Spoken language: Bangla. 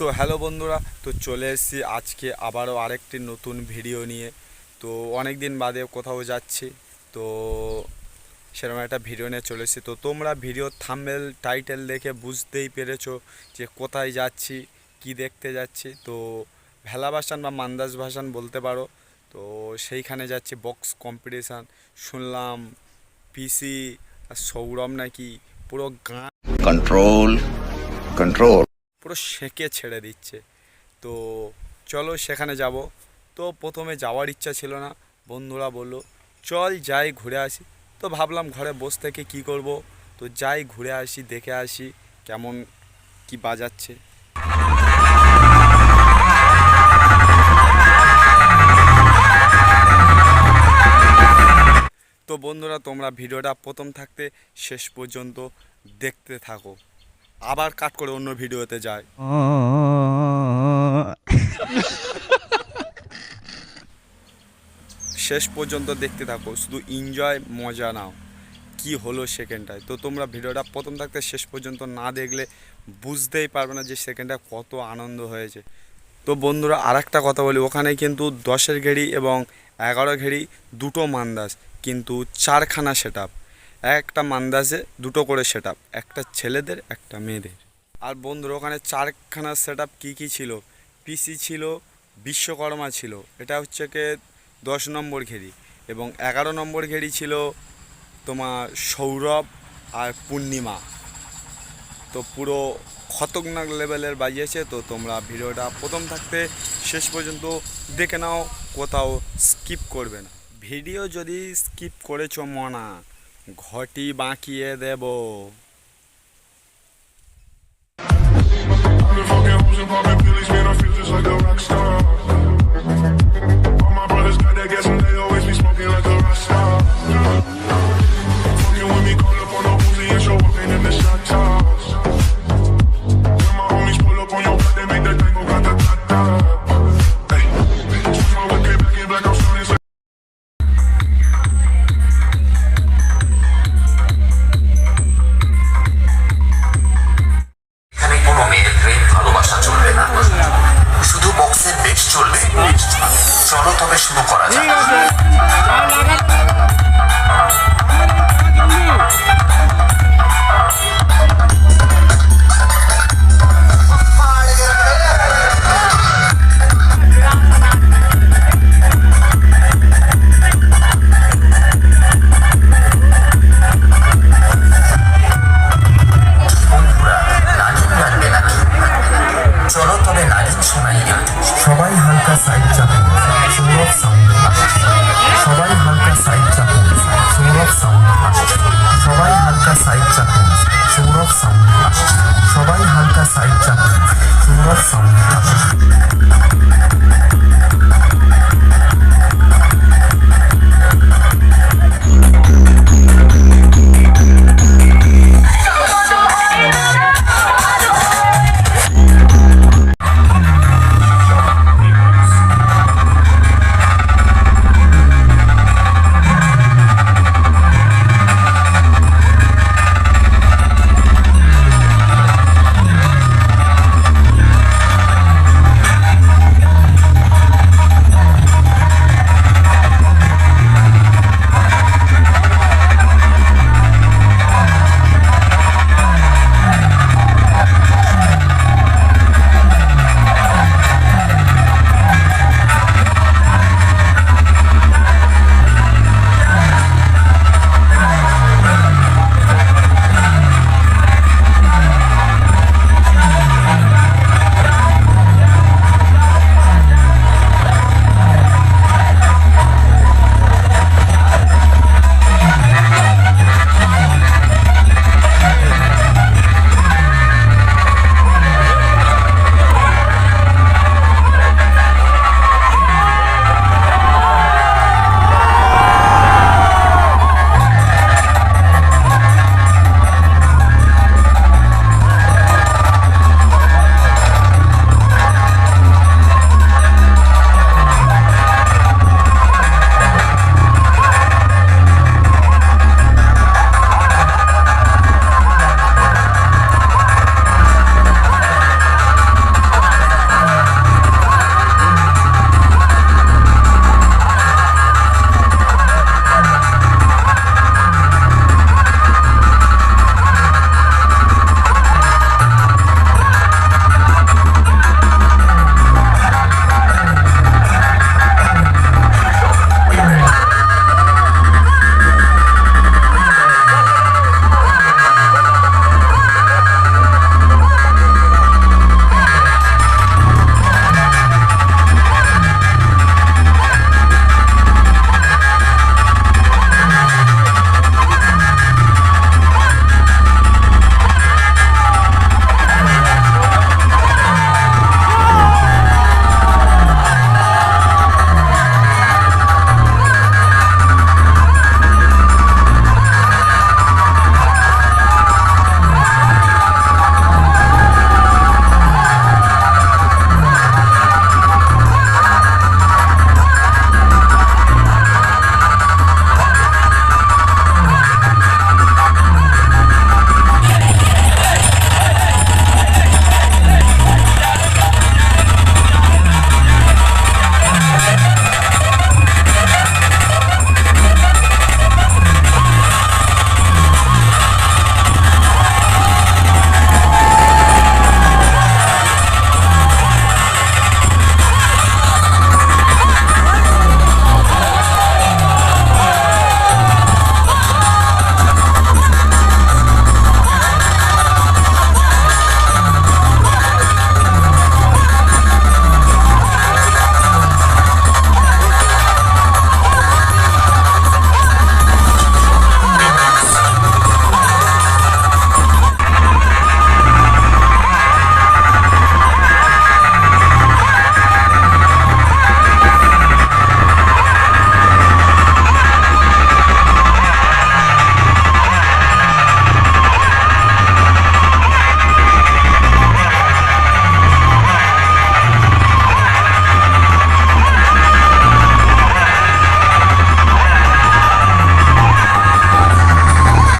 সো হ্যালো বন্ধুরা, তো চলে এসেছি আজকে আবারও আরেকটি নতুন ভিডিও নিয়ে। তো অনেক দিন বাদে কোথাও যাচ্ছি, তো সেরকম একটা ভিডিও নিয়ে চলে এসেছি। তো তোমরা ভিডিও থাম্বেল টাইটেল দেখে বুঝতেই পেরেছ যে কোথায় যাচ্ছি, কি দেখতে যাচ্ছি। তো ভেলা ভাসান বা মান্দাস ভাসান বলতে পারো, তো সেইখানে যাচ্ছি বক্স কম্পিটিশান শুনলাম পিসি সৌরভ নাকি পুরো গান কন্ট্রোল control পুরো সেঁকে ছেড়ে দিচ্ছে। তো চলো সেখানে যাব। তো প্রথমে যাওয়ার ইচ্ছা ছিল না। বন্ধুরা বলল, চল যাই ঘুরে আসি। তো ভাবলাম ঘরে বসে থেকে কি করব? তো যাই ঘুরে আসি, দেখে আসি কেমন কি বাজাচ্ছে। তো বন্ধুরা, তোমরা ভিডিওটা প্রথম থাকতে শেষ পর্যন্ত দেখতে থাকো। আবার কাট করে অন্য ভিডিওতে যায়। শেষ পর্যন্ত দেখতে থাকো, শুধু এনজয় মজা নাও। কি হলো সেকেন্ডটায় তো তোমরা ভিডিওটা প্রথম থাকতে শেষ পর্যন্ত না দেখলে বুঝতেই পারবে না যে সেকেন্ডটা কত আনন্দ হয়েছে। তো বন্ধুরা আর একটা কথা বলি, ওখানে কিন্তু দশের ঘেড়ি এবং এগারো ঘেড়ি দুটো মান্দাস কিন্তু চারখানা সেট একটা মান্দাসে দুটো করে সেট একটা ছেলেদের, একটা মেয়েদের। আর বন্ধুরা, ওখানে চারখানা সেট আপ কী কী ছিল? পিসি ছিল, বিশ্বকর্মা ছিল, এটা হচ্ছে কে দশ নম্বর ঘেরি এবং এগারো নম্বর ঘেরি ছিল তোমার সৌরভ আর পূর্ণিমা। তো পুরো খতরনাক লেভেলের বাজিয়েছে, তো তোমরা ভিডিওটা প্রথম থাকতে শেষ পর্যন্ত দেখে নাও, কোথাও স্কিপ করবে না। ভিডিও যদি স্কিপ করেছ মনা ঘটি বাঁকিয়ে দেবো। চলো তবে শুরু করা যাক সাইড চাপুন সৌরভ সাউন্ড সবাই হালকা সাইড চাপুন সৌরভ আসছে